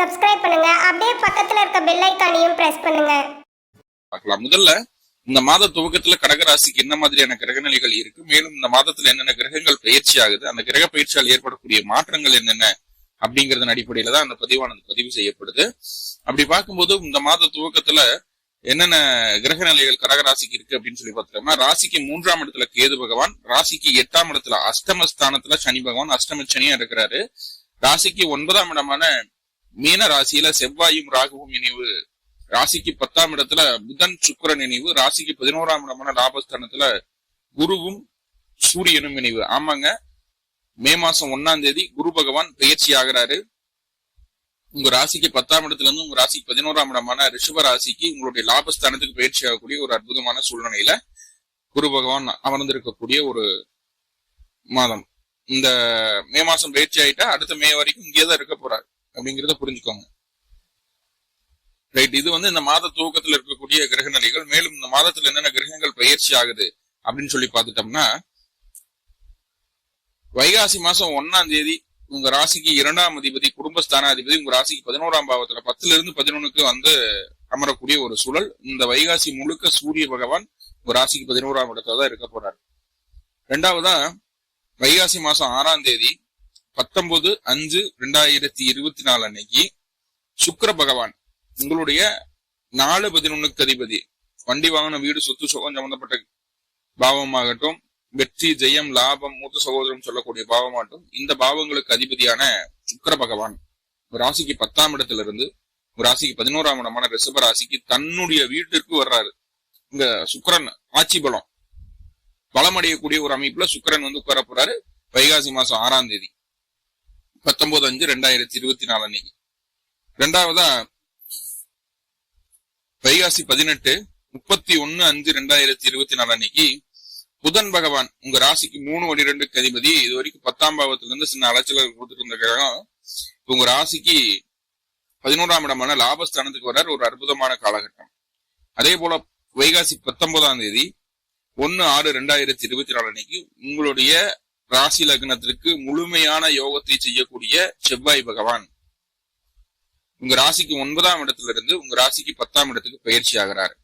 Subscribe பண்ணுங்க. அப்படியே பக்கத்துல இருக்க பெல் ஐக்கானையும் பிரஸ் பண்ணுங்க. பார்க்கலாம். முதல்ல இந்த மாத துவக்கத்துல கடகராசிக்கு என்ன மாதிரியான கிரகநிலைகள் இருக்கு? மேலும் இந்த மாதத்துல என்னென்ன கிரகங்கள் பயிற்சி ஆகுது? அந்த கிரக பயிற்சியால் ஏற்படக்கூடிய மாற்றங்கள் என்னென்ன? அப்படிங்கறதன் அடிப்படையில தான் அந்த பதிவானது பதிவு செய்யப்படுது. அப்படி பார்க்கும்போது இந்த மாத துவக்கத்துல என்னென்ன கிரக நிலைகள் கடகராசிக்கு இருக்கு அப்படின்னு சொல்லி பார்த்தோம்னா ராசிக்கு மூன்றாம் இடத்துல கேது பகவான் ராசிக்கு எட்டாம் இடத்துல அஷ்டமஸ்தானத்துல சனி பகவான் அஷ்டம சனியா இருக்கிறாரு. ராசிக்கு ஒன்பதாம் இடமான மீன ராசியில செவ்வாயும் ராகுவும் இணைவு. ராசிக்கு பத்தாம் இடத்துல புதன் சுக்கிரன் இணைவு. ராசிக்கு பதினோராம் இடமான லாபஸ்தானத்துல குருவும் சூரியனும் இணைவு. ஆமாங்க. மே மாசம் ஒன்னாம் தேதி குரு பகவான் பயிற்சி ஆகிறாரு. உங்க ராசிக்கு பத்தாம் இடத்துல இருந்து உங்க ராசிக்கு பதினோராம் இடமான ரிஷப ராசிக்கு உங்களுடைய லாபஸ்தானத்துக்கு பயிற்சி ஆகக்கூடிய ஒரு அற்புதமான சூழ்நிலையில குரு பகவான் அமர்ந்திருக்கக்கூடிய ஒரு மாதம். இந்த மே மாசம் பயிற்சி ஆயிட்டா அடுத்த மே வரைக்கும் இங்கே தான் இருக்க போறாரு. அப்படிங்கறத புரிஞ்சுக்கோங்க. ரைட் இது வந்து இந்த மாத துவக்கத்துல இருக்கக்கூடிய கிரக நிலைகள் மேலும் இந்த மாதத்துல என்னென்ன கிரகங்கள் பயிற்சி ஆகுது அப்படின்னு சொல்லி பார்த்துட்டோம்னா வைகாசி மாசம் ஒன்னாம் தேதி உங்க ராசிக்கு இரண்டாம் அதிபதி குடும்பஸ்தானாதிபதி உங்க ராசிக்கு பதினோராம் பாவத்துல பத்துல இருந்து பதினொன்னுக்கு வந்து அமரக்கூடிய ஒரு சூழல். இந்த வைகாசி முழுக்க சூரிய பகவான் உங்க ராசிக்கு பதினோராம் இடத்துல தான் இருக்க போறாரு. ரெண்டாவதா வைகாசி மாசம் ஆறாம் தேதி பத்தொன்பது அஞ்சு ரெண்டாயிரத்தி இருபத்தி நாலு அன்னைக்கு சுக்கர பகவான் உங்களுடைய நாலு பதினொன்னுக்கு அதிபதி. வண்டி வாகனம் வீடு சொத்து சுகம் சம்பந்தப்பட்ட பாவமாகட்டும் வெற்றி ஜெயம் லாபம் மூத்த சகோதரம் சொல்லக்கூடிய பாவமாகட்டும் இந்த பாவங்களுக்கு அதிபதியான சுக்கர பகவான். ஒரு ராசிக்கு பத்தாம் இடத்துல இருந்து ஒரு ராசிக்கு பதினோராம் இடமான ரிஷப ராசிக்கு தன்னுடைய வீட்டிற்கு வர்றாரு. இங்க சுக்கரன் ஆட்சி பலம். பலமடையக்கூடிய ஒரு அமைப்புல சுக்கரன் வந்து உட்கார போறாரு. வைகாசி மாசம் ஆறாம் தேதி. பத்தொன்பது அஞ்சு ரெண்டாயிரத்தி இருபத்தி நாலு அன்னைக்கு. ரெண்டாவதா வைகாசி பதினெட்டு முப்பத்தி ஒன்னு அஞ்சு ரெண்டாயிரத்தி இருபத்தி நாலு அன்னைக்கு புதன் பகவான் உங்க ராசிக்கு மூணு ஒடி ரெண்டுக்கு அதிபதி இது வரைக்கும் பத்தாம் பாவத்துல இருந்து சின்ன அலைச்சல கொடுத்துட்டு இருந்த கிரகம் உங்க ராசிக்கு பதினோராம் இடமான லாபஸ்தானத்துக்கு வர்றார். ஒரு அற்புதமான காலகட்டம். அதே போல வைகாசி பத்தொன்பதாம் தேதி ஒன்னு ஆறு ரெண்டாயிரத்தி இருபத்தி நாலு அன்னைக்கு உங்களுடைய ராசி லக்னத்திற்கு முழுமையான யோகத்தை செய்யக்கூடிய செவ்வாய் பகவான். உங்க ராசிக்கு ஒன்பதாம் இடத்துல இருந்து உங்க ராசிக்கு பத்தாம் இடத்துக்கு பயிற்சி ஆகிறாரு.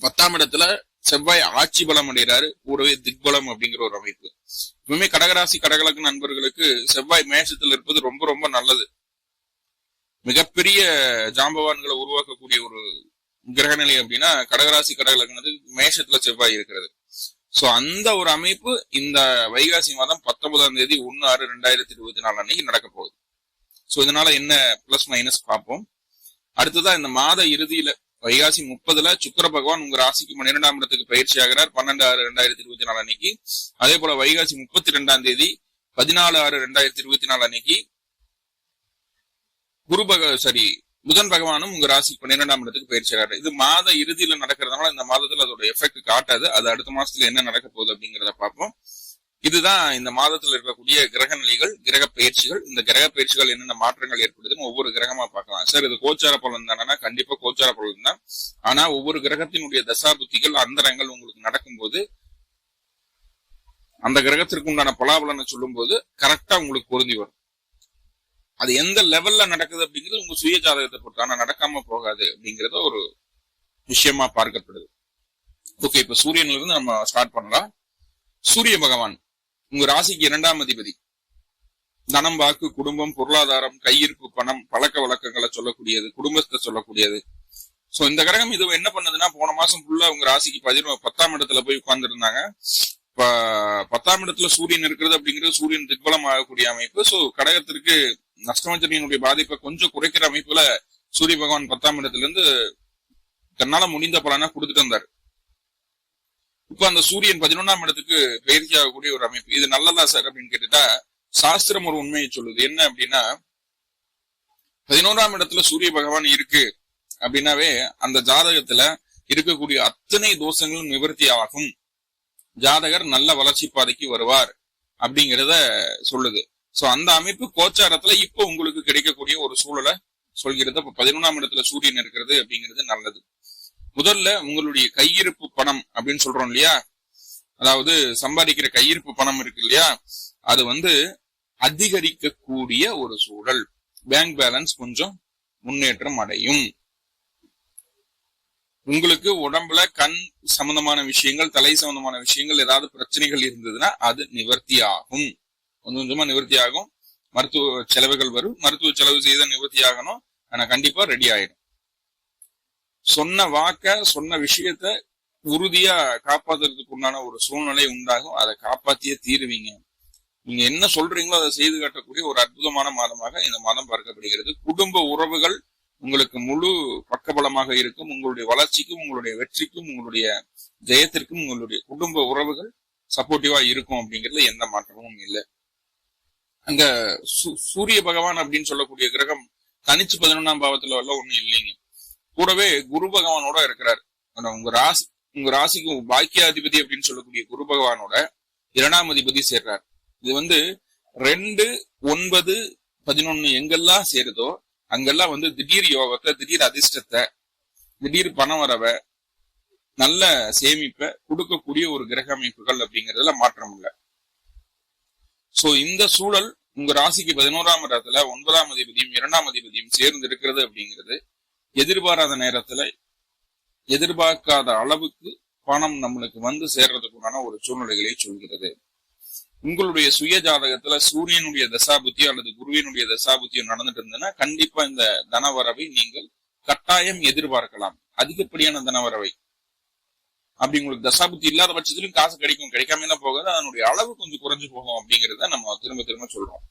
பத்தாம் இடத்துல செவ்வாய் ஆட்சி பலம் அடைகிறாரு கூடவே திக்பலம் அப்படிங்கிற ஒரு அமைப்பு. எப்பவுமே கடகராசி கடகலக்கு நண்பர்களுக்கு செவ்வாய் மேஷத்துல இருப்பது ரொம்ப ரொம்ப நல்லது. மிகப்பெரிய ஜாம்பவான்களை உருவாக்கக்கூடிய ஒரு கிரகநிலை அப்படின்னா கடகராசி கடகலக்னது மேஷத்துல செவ்வாய் இருக்கிறது. சோ அந்த ஒரு அமைப்பு இந்த வைகாசி மாதம் பத்தொன்பதாம் தேதி ஒன்னு ஆறு ரெண்டாயிரத்தி இருபத்தி நாலு அன்னைக்கு நடக்க போகுது. சோ இதனால என்ன பிளஸ் மைனஸ் பார்ப்போம். அடுத்ததா இந்த மாத இறுதியில வைகாசி முப்பதுல சுக்கர பகவான் உங்க ராசிக்கு பன்னிரெண்டாம் இடத்துக்கு பயிற்சி ஆகிறார். பன்னெண்டு ஆறு ரெண்டாயிரத்தி இருபத்தி நாலு அன்னைக்கு. அதே போல வைகாசி முப்பத்தி ரெண்டாம் தேதி பதினாலு ஆறு ரெண்டாயிரத்தி இருபத்தி நாலு அன்னைக்கு குரு பக சாரி புதன் பகவானும் உங்க ராசிக்கு பன்னிரெண்டாம் இடத்துக்கு பயிற்சி ஆகிறார் இது மாத இறுதியில நடக்கிறதுனால இந்த மாதத்துல அதோட எஃபெக்ட் காட்டாது. அது அடுத்த மாசத்துல என்ன நடக்க போகுது அப்படிங்கிறத பார்ப்போம். இதுதான் இந்த மாதத்துல இருக்கக்கூடிய கிரக நிலைகள் கிரக பயிற்சிகள். இந்த கிரக பயிற்சிகள் என்னென்ன மாற்றங்கள் ஏற்படுதுன்னு ஒவ்வொரு கிரகமா பார்க்கலாம். சார் இது கோச்சார பலன் தானா கண்டிப்பா கோச்சார பலன் தான். ஆனா ஒவ்வொரு கிரகத்தினுடைய தசா புத்திகள் அந்தரங்கள் உங்களுக்கு நடக்கும்போது அந்த கிரகத்திற்கு உண்டான பலாபலனை சொல்லும் போது கரெக்டா உங்களுக்கு பொருந்தி வரும். அது எந்த லெவல்ல நடக்குது அப்படிங்கிறது உங்க சுய ஜாதகத்தை பொறுத்து. ஆனா நடக்காம போகாது அப்படிங்கறத ஒரு விஷயமா பார்க்கப்படுது. ஓகே இப்ப சூரியன்ல இருந்து நம்ம ஸ்டார்ட் பண்ணலாம். சூரிய பகவான் உங்க ராசிக்கு இரண்டாம் அதிபதி. தனம் வாக்கு குடும்பம் பொருளாதாரம் கையிருப்பு பணம் பழக்க வழக்கங்களை சொல்லக்கூடியது குடும்பத்தை சொல்லக்கூடியது. சோ இந்த கிரகம் இது என்ன பண்ணுதுன்னா போன மாசம் ஃபுல்லா உங்க ராசிக்கு பதினோ பத்தாம் இடத்துல போய் உட்கார்ந்துருந்தாங்க. இப்ப பத்தாம் இடத்துல சூரியன் இருக்கிறது அப்படிங்கிறது சூரியன் திக்பலம் ஆகக்கூடிய அமைப்பு. சோ கடகத்திற்கு நஷ்டமஞ்சனியினுடைய பாதிப்பை கொஞ்சம் குறைக்கிற அமைப்புல சூரிய பகவான் பத்தாம் இடத்துல இருந்து தன்னால முடிந்த பலனா கொடுத்துட்டு வந்தார். இப்ப அந்த சூரியன் பதினொன்னாம் இடத்துக்கு பயிற்சி ஆகக்கூடிய ஒரு அமைப்பு. இது நல்லதா சார் அப்படின்னு கேட்டுட்டா சாஸ்திரம் ஒரு உண்மையை சொல்லுது. என்ன அப்படின்னா பதினோராம் இடத்துல சூரிய பகவான் இருக்கு அப்படின்னாவே அந்த ஜாதகத்துல இருக்கக்கூடிய அத்தனை தோஷங்களும் நிவர்த்தி ஆகும். ஜாதகர் நல்ல வளர்ச்சி பாதைக்கு வருவார் அப்படிங்கிறத சொல்லுது. சோ அந்த அமைப்பு கோச்சாரத்துல இப்போ உங்களுக்கு கிடைக்கக்கூடிய ஒரு சூழலை சொல்கிறது. அப்ப பதினொன்றாம் இடத்துல சூரியன் இருக்கிறது அப்படிங்கிறது நல்லது. முதல்ல உங்களுடைய கையிருப்பு பணம் அப்படின்னு சொல்றோம் இல்லையா? அதாவது சம்பாதிக்கிற கையிருப்பு பணம் இருக்கு இல்லையா? அது வந்து அதிகரிக்கக்கூடிய ஒரு சூழல். பேங்க் பேலன்ஸ் கொஞ்சம் முன்னேற்றம் அடையும். உங்களுக்கு உடம்புல கண் சம்பந்தமான விஷயங்கள் தலை சம்பந்தமான விஷயங்கள் ஏதாவது பிரச்சனைகள் இருந்ததுன்னா அது நிவர்த்தி ஆகும். கொஞ்சம் கொஞ்சமா நிவர்த்தி ஆகும் மருத்துவ செலவுகள் வரும். மருத்துவ செலவு செய்த நிவர்த்தி ஆகணும் ஆனா கண்டிப்பா ரெடி ஆயிடும். சொன்ன வாக்க சொன்ன விஷயத்த உறுதியா காப்பாத்துறதுக்கு உண்டான ஒரு சூழ்நிலை உண்டாகும். அதை காப்பாத்தியே தீருவீங்க. நீங்க என்ன சொல்றீங்களோ அதை செய்து காட்டக்கூடிய ஒரு அற்புதமான மாதமாக இந்த மாதம் பார்க்கப்படுகிறது. குடும்ப உறவுகள் உங்களுக்கு முழு பக்கபலமாக இருக்கும். உங்களுடைய வளர்ச்சிக்கும் உங்களுடைய வெற்றிக்கும் உங்களுடைய ஜெயத்திற்கும் உங்களுடைய குடும்ப உறவுகள் சப்போர்ட்டிவா இருக்கும் அப்படிங்கிறதுல எந்த மாற்றமும் இல்லை. அங்க சூரிய பகவான் அப்படின்னு சொல்லக்கூடிய கிரகம் தனிச்சு பதினொன்னாம் பாவத்துல எல்லாம் ஒண்ணும் இல்லைங்க. கூடவே குரு பகவானோட இருக்கிறார். உங்க ராசி உங்க ராசிக்கு பாக்கியாதிபதி அப்படின்னு சொல்லக்கூடிய குரு பகவானோட இரண்டாம் அதிபதி சேர்றார். இது வந்து ரெண்டு ஒன்பது பதினொன்னு எங்கெல்லாம் சேருதோ அங்கெல்லாம் வந்து திடீர் யோகத்தை திடீர் அதிர்ஷ்டத்தை திடீர் பண வரவை நல்ல சேமிப்பை கொடுக்கக்கூடிய ஒரு கிரக அமைப்புகள் அப்படிங்கறதுல மாற்றம் இல்லை. சோ இந்த சூழல் உங்க ராசிக்கு பதினோராம் இடத்துல ஒன்பதாம் அதிபதியும் இரண்டாம் அதிபதியும் சேர்ந்து இருக்கிறது அப்படிங்கிறது எதிர்பாராத நேரத்துல எதிர்பார்க்காத அளவுக்கு பணம் நம்மளுக்கு வந்து சேர்றதுக்குண்டான ஒரு சூழ்நிலைகளை சொல்கிறது. உங்களுடைய சுய ஜாதகத்துல சூரியனுடைய தசாபுத்தியோ அல்லது குருவினுடைய தசாபுத்தியோ நடந்துட்டு இருந்ததுன்னா கண்டிப்பா இந்த தனவரவை நீங்கள் கட்டாயம் எதிர்பார்க்கலாம். அதிகப்படியான தனவரவை? அப்படி உங்களுக்கு தசாபுத்தி இல்லாத பட்சத்திலும் காசு கிடைக்கும். கிடைக்காம தான் போகாது. அதனுடைய அளவு கொஞ்சம் குறைஞ்சு போகும் அப்படிங்கறத நம்ம திரும்ப திரும்ப சொல்றோம்.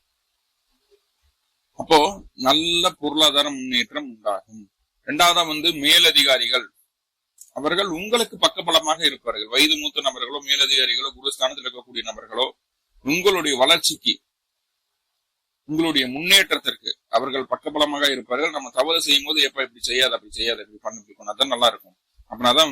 அப்போ நல்ல பொருளாதார முன்னேற்றம் உண்டாகும். இரண்டாவதா வந்து மேலதிகாரிகள். அவர்கள் உங்களுக்கு பக்கபலமாக இருப்பார்கள். வயது மூத்த நபர்களோ மேலதிகாரிகளோ குருஸ்தானத்தில் இருக்கக்கூடிய நபர்களோ உங்களுடைய வளர்ச்சிக்கு உங்களுடைய முன்னேற்றத்திற்கு அவர்கள் பக்கபலமாக இருப்பார்கள். நம்ம தவறு செய்யும் போது எப்ப இப்படி செய்யாத அப்படி செய்யாத இப்படி பண்ண இப்படி பண்ணா. நல்லா இருக்கும். அப்படின்னா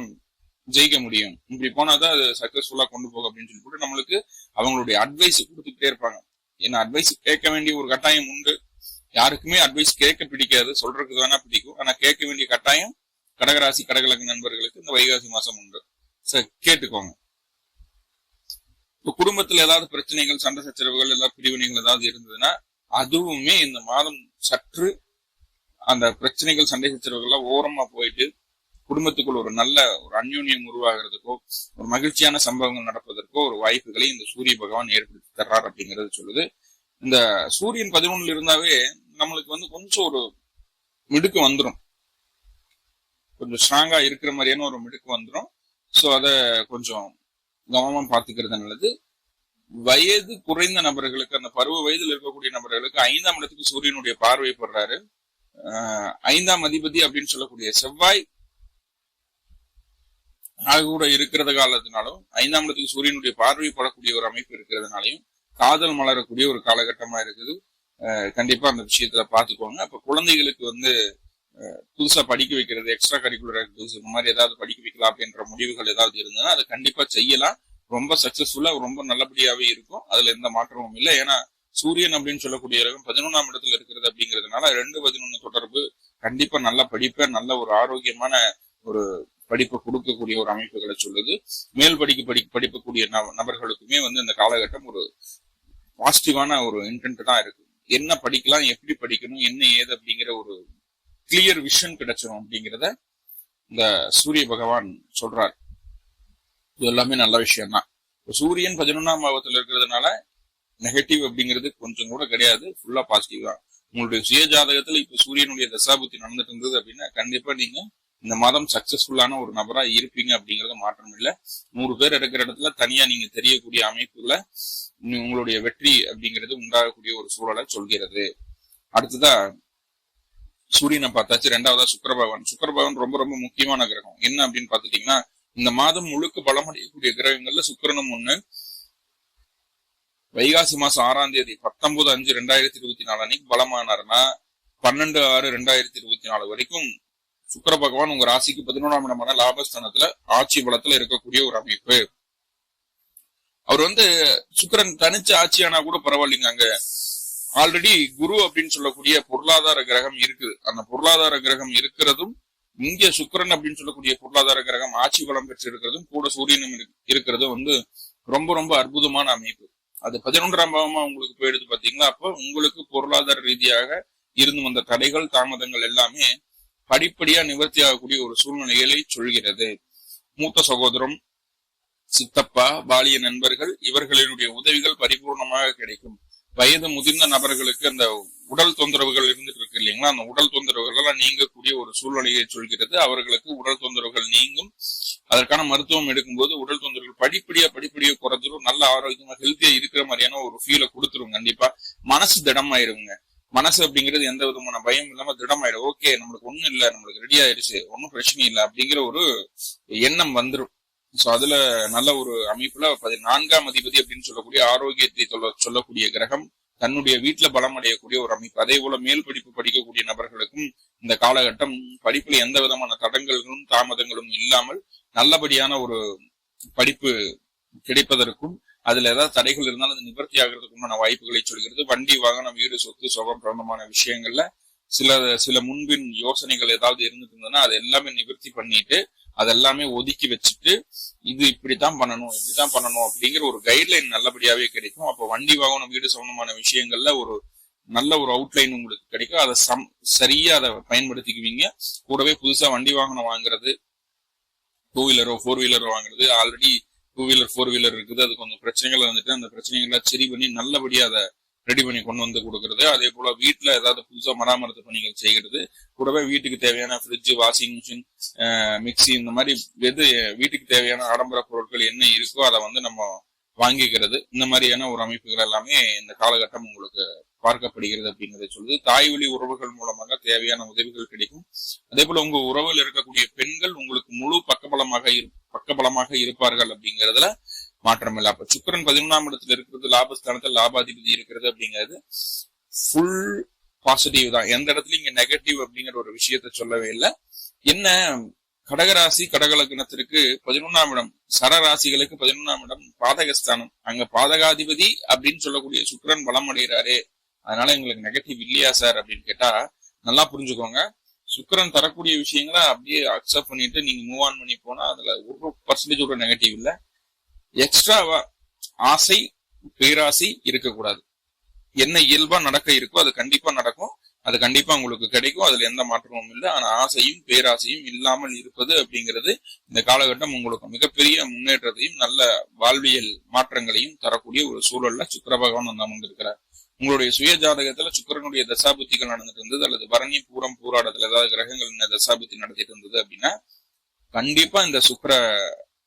ஜெயிக்க முடியும். இப்படி போனாதான் அது சக்சஸ்ஃபுல்லா கொண்டு போகும் அப்படின்னு சொல்லி நம்மளுக்கு அவங்களுடைய அட்வைஸ் கொடுத்துக்கிட்டே இருப்பாங்க. ஏன்னா அட்வைஸ் கேட்க வேண்டிய ஒரு கட்டாயம் உண்டு. யாருக்குமே அட்வைஸ் கேட்க பிடிக்காது. சொல்றதுக்கு வேணா பிடிக்கும். ஆனா கேட்க வேண்டிய கட்டாயம் கடகராசி கடகலக்கு நண்பர்களுக்கு இந்த வைகாசி மாசம் உண்டு. சார் கேட்டுக்கோங்க. இப்ப குடும்பத்துல ஏதாவது பிரச்சனைகள் சண்டை சச்சரவுகள் ஏதாவது பிரிவினைகள் ஏதாவது இருந்ததுன்னா அதுவுமே இந்த மாதம் சற்று அந்த பிரச்சனைகள் சண்டை சச்சரவுகள்லாம் ஓரமா போயிட்டு குடும்பத்துக்குள் ஒரு நல்ல ஒரு அந்யோன்யம் உருவாகிறதுக்கோ ஒரு மகிழ்ச்சியான சம்பவங்கள் நடப்பதற்கோ ஒரு வாய்ப்புகளை இந்த சூரிய பகவான் ஏற்படுத்தி தர்றார் அப்படிங்கறது சொல்லுது. இந்த சூரியன் பதினொன்னுல இருந்தாவே நம்மளுக்கு வந்து கொஞ்சம் ஒரு மிடுக்கு வந்துடும் கொஞ்சம் ஸ்ட்ராங்கா இருக்கிற மாதிரியான ஒரு மிடுக்கு வந்துடும் ஸோ அதை கொஞ்சம் கவனமா பார்த்துக்கிறது நல்லது. வயது குறைந்த நபர்களுக்கு அந்த பருவ வயதில் இருக்கக்கூடிய நபர்களுக்கு ஐந்தாம் இடத்துக்கு சூரியனுடைய பார்வை படுறாரு. ஆஹ் ஐந்தாம் அதிபதி அப்படின்னு சொல்லக்கூடிய செவ்வாய் ஆக கூட இருக்கிறத காலத்தினாலும் ஐந்தாம் இடத்துக்கு சூரியனுடைய பார்வை படக்கூடிய ஒரு அமைப்பு இருக்கிறதுனாலையும் காதல் மலரக்கூடிய ஒரு காலகட்டமா இருக்குது. கண்டிப்பா அந்த விஷயத்துல பாத்துக்கோங்க அப்ப குழந்தைகளுக்கு வந்து புதுசா படிக்க வைக்கிறது எக்ஸ்ட்ரா கரிக்குலர் ஆக்டிவிட்டிஸ் இந்த மாதிரி ஏதாவது படிக்க வைக்கலாம் அப்படின்ற முடிவுகள் ஏதாவது இருந்ததுன்னா அதை கண்டிப்பா செய்யலாம். ரொம்ப சக்சஸ்ஃபுல்லா ரொம்ப நல்லபடியாவே இருக்கும். அதுல எந்த மாற்றமும் இல்லை. ஏன்னா சூரியன் அப்படின்னு சொல்லக்கூடிய கிரகம் பதினொன்றாம் இடத்துல இருக்கிறது அப்படிங்கிறதுனால ரெண்டு பதினொன்று தொடர்பு கண்டிப்பா நல்ல படிப்பை நல்ல ஒரு ஆரோக்கியமான ஒரு படிப்பு கொடுக்கக்கூடிய ஒரு அமைப்புகளை சொல்லுது. மேல் படிக்க படி படிக்கக்கூடிய நபர்களுக்குமே வந்து இந்த காலகட்டம் ஒரு பாசிட்டிவான ஒரு இன்டென்ட் தான் இருக்கு. என்ன படிக்கலாம் எப்படி படிக்கணும் என்ன ஏது அப்படிங்கிற ஒரு கிளியர் விஷன் கிடைச்சிரும் அப்படிங்கிறத இந்த சூரிய பகவான் சொல்றார். இது எல்லாமே நல்ல விஷயம் தான் சூரியன் பதினொன்னாம் பாவத்தில் இருக்கிறதுனால நெகட்டிவ் அப்படிங்கிறது கொஞ்சம் கூட கிடையாது. ஃபுல்லா பாசிட்டிவ் தான். உங்களுடைய சுய ஜாதகத்துல இப்ப சூரியனுடைய தசாபுத்தி நடந்துட்டு இருந்தது அப்படின்னா கண்டிப்பா நீங்க இந்த மாதம் சக்சஸ்ஃபுல்லான ஒரு நபரா இருப்பீங்க அப்படிங்கறது மாற்றம் இல்லை. நூறு பேர் இருக்கிற இடத்துல தனியா நீங்க தெரியக்கூடிய அமைப்புல உங்களுடைய வெற்றி அப்படிங்கிறது உண்டாகக்கூடிய ஒரு சூழலை சொல்கிறது. அடுத்ததா சூரியனை பார்த்தாச்சு. ரெண்டாவதா சுக்கரபவன் பகவான் பகவான் ரொம்ப ரொம்ப முக்கியமான கிரகம். என்ன அப்படின்னு பாத்துட்டீங்கன்னா இந்த மாதம் முழுக்க பலமடையக்கூடிய கிரகங்கள்ல சுக்கிரனும் ஒண்ணு. வைகாசி மாசம் ஆறாம் தேதி பத்தொன்பது அஞ்சு ரெண்டாயிரத்தி இருபத்தி நாலு அன்னைக்கு பலமானார்னா பன்னெண்டு ஆறு ரெண்டாயிரத்தி இருபத்தி நாலு வரைக்கும் சுக்கர பகவான் உங்க ராசிக்கு பதினோராம் இடமான லாபஸ்தானத்துல ஆட்சி பலத்துல இருக்கக்கூடிய ஒரு அமைப்பு. அவர் வந்து சுக்கிரன் தனிச்சு ஆட்சியானா கூட பரவாயில்லைங்க அங்க. ஆல்ரெடி குரு அப்படின்னு சொல்லக்கூடிய பொருளாதார கிரகம் இருக்குது. அந்த பொருளாதார கிரகம் இருக்கிறதும் இங்க சுக்கரன் அப்படின்னு சொல்லக்கூடிய பொருளாதார கிரகம் ஆட்சி பலம் பெற்று இருக்கிறதும் கூட சூரியனும் இருக்கிறதும் வந்து ரொம்ப ரொம்ப அற்புதமான அமைப்பு. அது பதினொன்றாம் பாவமா உங்களுக்கு போயிடுது பாத்தீங்களா? அப்போ உங்களுக்கு பொருளாதார ரீதியாக இருந்து வந்த தடைகள் தாமதங்கள் எல்லாமே படிப்படியா நிவர்த்தி ஆகக்கூடிய ஒரு சூழ்நிலைகளை சொல்கிறது. மூத்த சகோதரம் சித்தப்பா பாலிய நண்பர்கள் இவர்களினுடைய உதவிகள் பரிபூர்ணமாக கிடைக்கும். வயது முதிர்ந்த நபர்களுக்கு அந்த உடல் தொந்தரவுகள் இருந்துட்டு இருக்கு இல்லைங்களா? அந்த உடல் தொந்தரவுகள் எல்லாம் நீங்கக்கூடிய ஒரு சூழ்நிலையை சொல்கிறது. அவர்களுக்கு உடல் தொந்தரவுகள் நீங்கும். அதற்கான மருத்துவம் எடுக்கும்போது உடல் தொந்தரவுகள் படிப்படியா படிப்படியா குறைஞ்சிரும். நல்ல ஆரோக்கியமா ஹெல்த்தியா இருக்கிற மாதிரியான ஒரு ஃபீலை கொடுத்துரும் கண்டிப்பா. மனசு திடமாயிருங்க. மனசு அப்படிங்கிறது எந்த விதமான பயம் இல்லாம திடமாயிடும். ஓகே நம்மளுக்கு ஒண்ணும் இல்ல நம்மளுக்கு ரெடி ஆயிடுச்சு ஒன்னும் பிரச்சனை இல்லை அப்படிங்கிற ஒரு எண்ணம் வந்துரும். சோ அதுல நல்ல ஒரு அமைப்புல பதினான்காம் அதிபதி அப்படின்னு சொல்லக்கூடிய ஆரோக்கியத்தை சொல்ல சொல்லக்கூடிய கிரகம் தன்னுடைய வீட்டுல பலம் அடையக்கூடிய ஒரு அமைப்பு. அதே போல மேல் படிப்பு படிக்கக்கூடிய நபர்களுக்கும் இந்த காலகட்டம் படிப்புல எந்த விதமான தடங்கல்களும் தாமதங்களும் இல்லாமல் நல்லபடியான ஒரு படிப்பு கிடைப்பதற்கும் அதுல ஏதாவது தடைகள் இருந்தாலும் அது நிவர்த்தி ஆகிறதுக்குண்டான வாய்ப்புகளை சொல்கிறது. வண்டி வாகனம் வீடு சொத்து சுகம் பிரபந்தமான விஷயங்கள்ல சில சில முன்பின் யோசனைகள் ஏதாவது இருந்துட்டு இருந்ததுன்னா அது எல்லாமே நிவர்த்தி பண்ணிட்டு அதெல்லாமே ஒதுக்கி வச்சுட்டு இது இப்படித்தான் பண்ணணும் இப்படித்தான் பண்ணணும் அப்படிங்கிற ஒரு கைட்லைன் நல்லபடியாவே கிடைக்கும். அப்போ வண்டி வாகனம் வீடு சம்பந்தமான விஷயங்கள்ல ஒரு நல்ல ஒரு அவுட்லைன் உங்களுக்கு கிடைக்கும். அதை சம் சரியா அதை பயன்படுத்திக்குவீங்க. கூடவே புதுசா வண்டி வாகனம் வாங்குறது டூ வீலரோ ஃபோர் வீலரோ வாங்குறது already two wheeler four wheeler இருக்குது. அது கொஞ்சம் பிரச்சனைகள் வந்துட்டு அந்த பிரச்சனைகளை சரி பண்ணி நல்லபடியா அதை ரெடி பண்ணி கொண்டு வந்து கொடுக்கறது. அதே போல வீட்டில் ஏதாவது புதுசா மராமரத்து பணிகள் செய்கிறது. கூடவே வீட்டுக்கு தேவையான ஃப்ரிட்ஜ் வாஷிங் மிஷின் மிக்சி இந்த மாதிரி எது வீட்டுக்கு தேவையான ஆடம்பர பொருட்கள் என்ன இருக்கோ அதை வந்து நம்ம வாங்கிக்கிறது. இந்த மாதிரியான ஒரு அமைப்புகள் எல்லாமே இந்த காலகட்டம் உங்களுக்கு பார்க்கப்படுகிறது அப்படிங்கிறத சொல்லுது. தாய் வழி உறவுகள் மூலமாக தேவையான உதவிகள் கிடைக்கும். அதே போல உங்க உறவில் இருக்கக்கூடிய பெண்கள் உங்களுக்கு முழு பக்கபலமாக இருக்கும் பக்கபலமாக இருப்பார்கள் அப்படிங்கறதுல மாற்றம் இல்லை. அப்ப சுக்கரன் பதினொன்றாம் இடத்துல இருக்கிறது லாபஸ்தானத்தில் லாபாதிபதி இருக்கிறது அப்படிங்கிறது ஃபுல் பாசிட்டிவ் தான். எந்த இடத்துலயும் இங்க நெகட்டிவ் அப்படிங்கிற ஒரு விஷயத்த சொல்லவே இல்லை. என்ன? கடகராசி கடகலக்கணத்திற்கு பதினொன்னாம் இடம். சரராசிகளுக்கு பதினொன்னாம் இடம் பாதகஸ்தானம். அங்க பாதகாதிபதி அப்படின்னு சொல்லக்கூடிய சுக்கரன் பலம் அடைகிறாரு. அதனால எங்களுக்கு நெகட்டிவ் இல்லையா சார் அப்படின்னு கேட்டா நல்லா புரிஞ்சுக்கோங்க. சுக்கரன் தரக்கூடிய விஷயங்களை அப்படியே அக்செப்ட் பண்ணிட்டு நீங்க மூவ் ஆன் பண்ணி போனா அதுல ஒரு பர்சன்டேஜ் ஒரு நெகட்டிவ் இல்ல. எக்ஸ்ட்ராவா ஆசை பேராசை இருக்கக்கூடாது. என்ன இயல்பா நடக்க இருக்கோ அது கண்டிப்பா நடக்கும். அது கண்டிப்பா உங்களுக்கு கிடைக்கும். அதுல எந்த மாற்றமும் இல்லை. ஆனா ஆசையும் பேராசையும் இல்லாமல் இருப்பது அப்படிங்கிறது இந்த காலகட்டம் உங்களுக்கு மிகப்பெரிய முன்னேற்றத்தையும் நல்ல வாழ்வியல் மாற்றங்களையும் தரக்கூடிய ஒரு சூழல்ல சுக்கர பகவான் வந்து அமர்ந்திருக்கிறார். உங்களுடைய சுய ஜாதகத்துல சுக்கரனுடைய தசாபுத்திகள் நடந்துட்டு இருந்தது அல்லது பரணி பூரம் பூராடத்துல ஏதாவது கிரகங்கள் இந்த தசாபுத்தி நடத்திட்டு இருந்தது அப்படின்னா கண்டிப்பா இந்த சுக்கர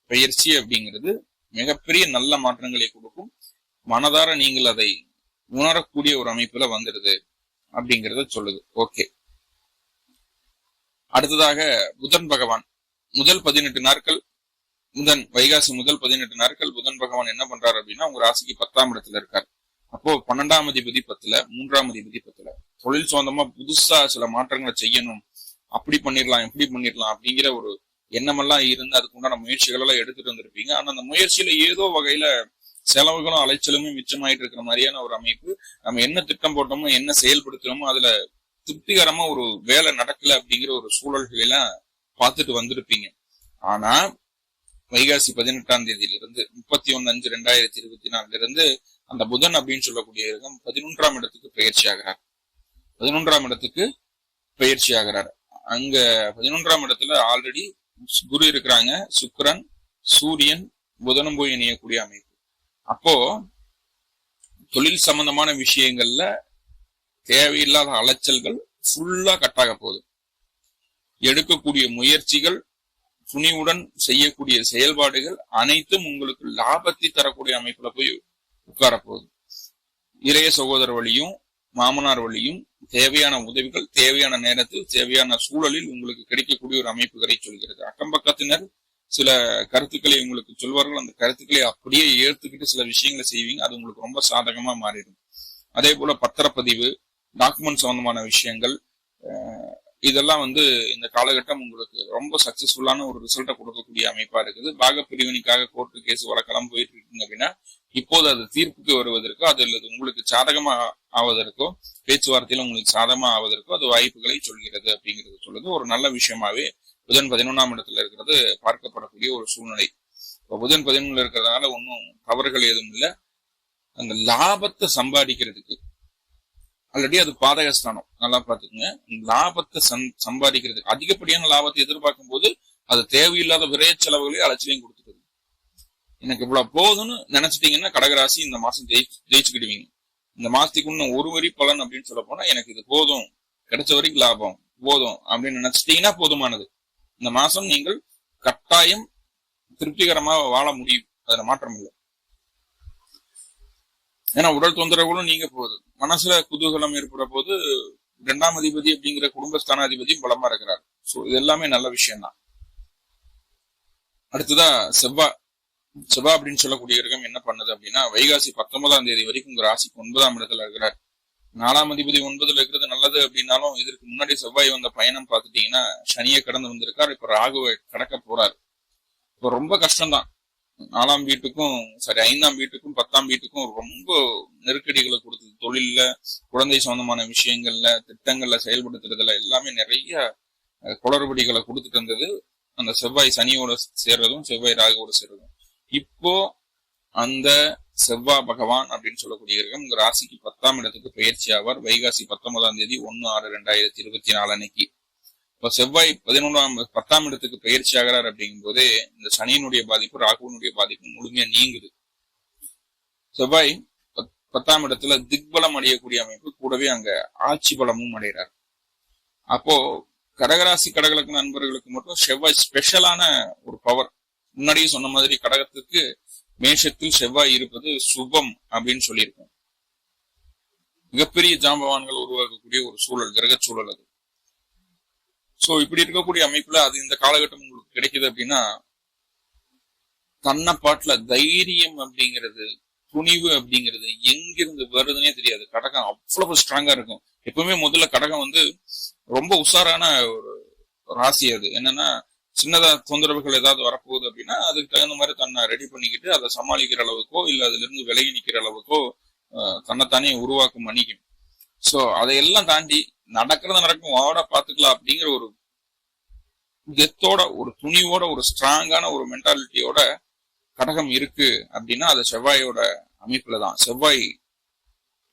பயிற்சி அப்படிங்கிறது மிகப்பெரிய நல்ல மாற்றங்களை கொடுக்கும். மனதார நீங்கள் அதை உணரக்கூடிய ஒரு அமைப்புல வந்துடுது அப்படிங்கறத சொல்லுது. ஓகே. அடுத்ததாக புதன் பகவான். முதல் பதினெட்டு நாட்கள் புதன் வைகாசி முதல் பதினெட்டு நாட்கள் புதன் பகவான் என்ன பண்றாரு அப்படின்னா உங்க ராசிக்கு பத்தாம் இடத்துல இருக்கார். அப்போ பன்னெண்டாம் அதிபதி பத்துல மூன்றாம் அதிபதி பத்துல தொழில் சொந்தமா புதுசா சில மாற்றங்களை செய்யணும். அப்படி பண்ணிடலாம் எப்படி பண்ணிடலாம் அப்படிங்கிற ஒரு எண்ணமெல்லாம் இருந்து அதுக்குண்டான முயற்சிகள் எல்லாம் எடுத்துட்டு வந்திருப்பீங்க. ஆனா அந்த முயற்சியில ஏதோ வகையில செலவுகளும் அலைச்சலுமே மிச்சமாயிட்டு இருக்கிற மாதிரியான ஒரு அமைப்பு நம்ம என்ன திட்டம் போட்டோமோ என்ன செயல்படுத்துறோமோ அதுல திருப்திகரமா ஒரு வேலை நடக்கல அப்படிங்கிற ஒரு சூழல்களை எல்லாம் பார்த்துட்டு வந்திருப்பீங்க. ஆனா வைகாசி பதினெட்டாம் தேதியிலிருந்து முப்பத்தி ஒன்னு அஞ்சு ரெண்டாயிரத்தி இருபத்தி நாலுல இருந்து அந்த புதன் அப்படின்னு சொல்லக்கூடிய கிரகம் பதினொன்றாம் இடத்துக்கு பயிற்சி ஆகிறார். பதினொன்றாம் இடத்துக்கு பயிற்சி ஆகிறார். அங்க பதினொன்றாம் இடத்துல ஆல்ரெடி குரு இருக்கிறாங்க. சுக்கரன் சூரியன் புதனும் போய் இணையக்கூடிய அமைப்பு. அப்போ தொழில் சம்பந்தமான விஷயங்கள்ல தேவையில்லாத அலைச்சல்கள் ஃபுல்லா கட்டாக போகுது. எடுக்கக்கூடிய முயற்சிகள் துணிவுடன் செய்யக்கூடிய செயல்பாடுகள் அனைத்தும் உங்களுக்கு லாபத்தை தரக்கூடிய அமைப்புல போய் உட்கார போகுது இளைய சகோதரர் வழியும் மாமனார் வழியும் தேவையான உதவிகள் தேவையான நேரத்தில் தேவையான சூழலில் உங்களுக்கு கிடைக்கக்கூடிய ஒரு அமைப்புகளை சொல்கிறது. அக்கம் பக்கத்தினர் சில கருத்துக்களை உங்களுக்கு சொல்வார்கள். அந்த கருத்துக்களை அப்படியே ஏற்றுக்கிட்டு சில விஷயங்களை செய்வீங்க. அது உங்களுக்கு ரொம்ப சாதகமா மாறிடும். அதே போல பத்திரப்பதிவு டாக்குமெண்ட் சம்பந்தமான விஷயங்கள் இதெல்லாம் வந்து இந்த காலகட்டம் உங்களுக்கு ரொம்ப சக்சஸ்ஃபுல்லான ஒரு ரிசல்ட்டை கொடுக்கக்கூடிய அமைப்பா இருக்குது. பாக பிரிவினைக்காக கோர்ட்டு கேஸ் வழக்கெல்லாம் போயிட்டு இருக்கீங்க அப்படின்னா இப்போது அது தீர்ப்புக்கு வருவதற்கோ அது அல்லது உங்களுக்கு சாதகமா ஆவதற்கோ பேச்சுவார்த்தையில உங்களுக்கு சாதகமா ஆவதற்கோ அது வாய்ப்புகளை சொல்கிறது அப்படிங்கிறது சொல்லுது ஒரு நல்ல விஷயமாவே புதன் பதினொன்றாம் இடத்துல இருக்கிறது பார்க்கப்படக்கூடிய ஒரு சூழ்நிலை. இப்போ புதன் பதினொன்றுல இருக்கிறதுனால ஒன்றும் தவறுகள் எதுவும் இல்லை. அந்த லாபத்தை சம்பாதிக்கிறதுக்கு ஆல்ரெடி அது பாதக ஸ்தானம் நல்லா பாத்துக்கோங்க லாபத்தை சம் சம்பாதிக்கிறதுக்கு அதிகப்படியான லாபத்தை எதிர்பார்க்கும் போது அது தேவையில்லாத விரைய செலவுகளையும் அலட்சியம் கொடுத்துருது எனக்கு இவ்வளவு போதும்னு நினைச்சிட்டீங்கன்னா கடகராசி இந்த மாசம் ஜெயிச்சு ஜெயிச்சுக்கிடுவீங்க. இந்த மாசத்துக்கு இன்னும் ஒரு வரி பலன் அப்படின்னு சொல்ல போனா எனக்கு இது போதும். கிடைச்ச வரைக்கும் லாபம். போதும் அப்படின்னு நினைச்சிட்டீங்கன்னா போதுமானது. இந்த மாசம் நீங்கள் கட்டாயம் திருப்திகரமாக வாழ முடியும். அதுல மாற்றம் இல்லை. ஏன்னா உடல் தொந்தரவுகளும் நீங்க போகுது. மனசுல குதூகலம் ஏற்பட போது இரண்டாம் அதிபதி அப்படிங்கிற குடும்பஸ்தானாதிபதியும் பலமா இருக்கிறார். சோ இது எல்லாமே நல்ல விஷயம் தான் அடுத்ததா செவ்வா செவ்வா அப்படின்னு சொல்லக்கூடிய கிரகம் என்ன பண்ணுது அப்படின்னா வைகாசி பத்தொன்பதாம் தேதி வரைக்கும் உங்க ராசிக்கு ஒன்பதாம் இடத்துல இருக்கிறார். நாலாம் அதிபதி ஒன்பதுல இருக்கிறது நல்லது அப்படின்னாலும் இதற்கு முன்னாடி செவ்வாய் வந்த பயணம் பார்த்துட்டீங்கன்னா சனியை கடந்து வந்திருக்கார். இப்ப ராகுவை கடக்க போறார். இப்போ ரொம்ப கஷ்டம்தான். நாலாம் வீட்டுக்கும் சரி ஐந்தாம் வீட்டுக்கும் பத்தாம் வீட்டுக்கும் ரொம்ப நெருக்கடிகளை கொடுத்தது. தொழில்ல குழந்தை சம்பந்தமான விஷயங்கள்ல திட்டங்கள்ல செயல்படுத்துறதுல எல்லாமே நிறைய குளறுபடிகளை கொடுத்துட்டு இருந்தது. அந்த செவ்வாய் சனியோட சேர்றதும் செவ்வாய் ராகுவோட சேர்றதும். இப்போ அந்த செவ்வாய் பகவான் அப்படின்னு சொல்லக்கூடிய கிரகம் ராசிக்கு பத்தாம் இடத்துக்கு பயிற்சி ஆவார். வைகாசி பத்தொன்பதாம் தேதி ஒன்னு ஆறு ரெண்டாயிரத்தி இருபத்தி நாலு அன்னைக்கு. இப்போ செவ்வாய் பதினொன்றாம் பத்தாம் இடத்துக்கு பயிற்சி ஆகிறார் அப்படிங்கும் போதே இந்த சனியினுடைய பாதிப்பு ராகுவனுடைய பாதிப்பு முழுமையா நீங்குது. செவ்வாய் பத்தாம் இடத்துல திக்பலம் அடையக்கூடிய அமைப்பு கூடவே அங்க ஆட்சி பலமும் அடைகிறார். அப்போ கடகராசி கடகலக்கு நண்பர்களுக்கு மட்டும் செவ்வாய் ஸ்பெஷலான ஒரு பவர் முன்னாடியே சொன்ன மாதிரி கடகத்துக்கு மேஷத்தில் செவ்வாய் இருப்பது சுபம் அப்படின்னு சொல்லியிருக்கோம். மிகப்பெரிய ஜாம்பவான்கள் உருவாக்கக்கூடிய ஒரு சூழல் கிரக சூழல் அது. சோ இப்படி இருக்கக்கூடிய அமைப்புல அது இந்த காலகட்டம் உங்களுக்கு கிடைக்குது அப்படின்னா தன்னை பாட்டுல தைரியம் அப்படிங்கிறது துணிவு அப்படிங்கிறது எங்கிருந்து வருதுன்னே தெரியாது. கடகம் அவ்வளவு ஸ்ட்ராங்கா இருக்கும். எப்பவுமே முதல்ல கடகம் வந்து ரொம்ப உஷாரான ஒரு ராசி அது. என்னன்னா சின்னதா தொந்தரவுகள் ஏதாவது வரப்போகுது அப்படின்னா அதுக்கு தகுந்த மாதிரி தன்னை ரெடி பண்ணிக்கிட்டு அதை சமாளிக்கிற அளவுக்கோ இல்ல அதுல இருந்து விலகி நிக்கிற அளவுக்கோ தன்னைத்தானே உருவாக்கும் பண்ணிக்கும் சோ அதையெல்லாம் தாண்டி நடக்கிறது நடக்கும் வாட பாத்துக்கலாம் அப்படிங்கிற ஒரு கெத்தோட ஒரு துணிவோட ஒரு ஸ்ட்ராங்கான ஒரு மென்டாலிட்டியோட கடகம் இருக்கு அப்படின்னா அது செவ்வாயோட அமைப்புல தான். செவ்வாய்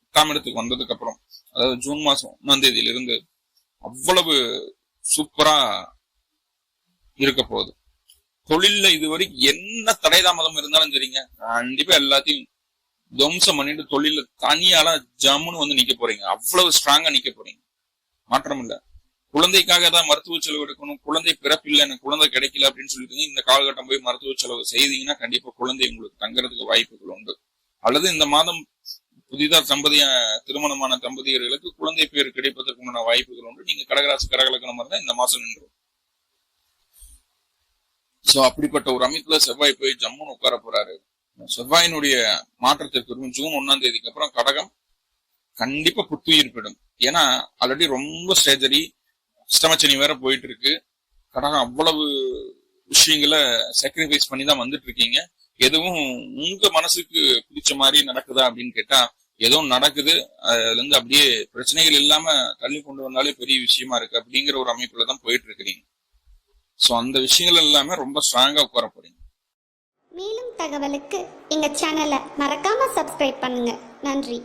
எட்டாம் இடத்துக்கு வந்ததுக்கு அப்புறம் அதாவது ஜூன் மாசம் ஒன்னாம் தேதியில இருந்து அவ்வளவு சூப்பரா இருக்க போகுது. தொழில்ல இதுவரைக்கும் என்ன தடை தாமதம் இருந்தாலும் சரிங்க. கண்டிப்பா எல்லாத்தையும் துவம்சம் பண்ணிட்டு தொழில தனியால ஜம்முன்னு வந்து நிக்க போறீங்க. அவ்வளவு ஸ்ட்ராங்கா நிக்க போறீங்க. மாற்றம் இல்ல குழந்தைக்காக தான் மருத்துவ செலவு எடுக்கணும். குழந்தை பிறப்பில்லை எனக்கு குழந்தை கிடைக்கல அப்படின்னு சொல்லிட்டு இந்த காலகட்டம் போய் மருத்துவ செலவு செய்தீங்கன்னா கண்டிப்பா குழந்தை உங்களுக்கு தங்குறதுக்கு வாய்ப்புகள் உண்டு. அல்லது இந்த மாதம் புதிதா தம்பதிய திருமணமான தம்பதியர்களுக்கு குழந்தை பேர் கிடைப்பதற்கு உண்டான வாய்ப்புகள் உண்டு. நீங்க கடகராசி கடகலக்கணம் இருந்தா இந்த மாசம் நின்று சோ அப்படிப்பட்ட ஒரு அமைப்புல செவ்வாய் போய் ஜம்முன்னு உட்கார போறாரு. செவ்வாயினுடைய மாற்றத்திற்கு ஜூன் ஒன்னாம் தேதிக்கு அப்புறம் கடகம் கண்டிப்பா புத்துயிர் பெறும். ஏன்னா ஆல்ரெடி ரொம்ப ஸ்டேஜரி சிஸ்டமச்சனி வேற போயிட்டு இருக்கு கடகம் அவ்வளவு விஷயங்களை சாக்ரிஃபைஸ் பண்ணி தான் வந்துட்டு இருக்கீங்க எதுவும் உங்க மனசுக்கு பிடிச்ச மாதிரி நடக்குதா அப்படின்னு கேட்டா ஏதோ நடக்குது. அதுல இருந்து அப்படியே பிரச்சனைகள் இல்லாம தள்ளி கொண்டு வந்தாலே பெரிய விஷயமா இருக்கு அப்படிங்கிற ஒரு அமைப்புல தான் போயிட்டு இருக்கிறீங்க சோ அந்த விஷயங்கள் எல்லாமே ரொம்ப ஸ்ட்ராங்கா உட்கார போறீங்க. மேலும் தகவலுக்கு எங்க சேனலை மறக்காம சப்ஸ்கிரைப் பண்ணுங்க. நன்றி.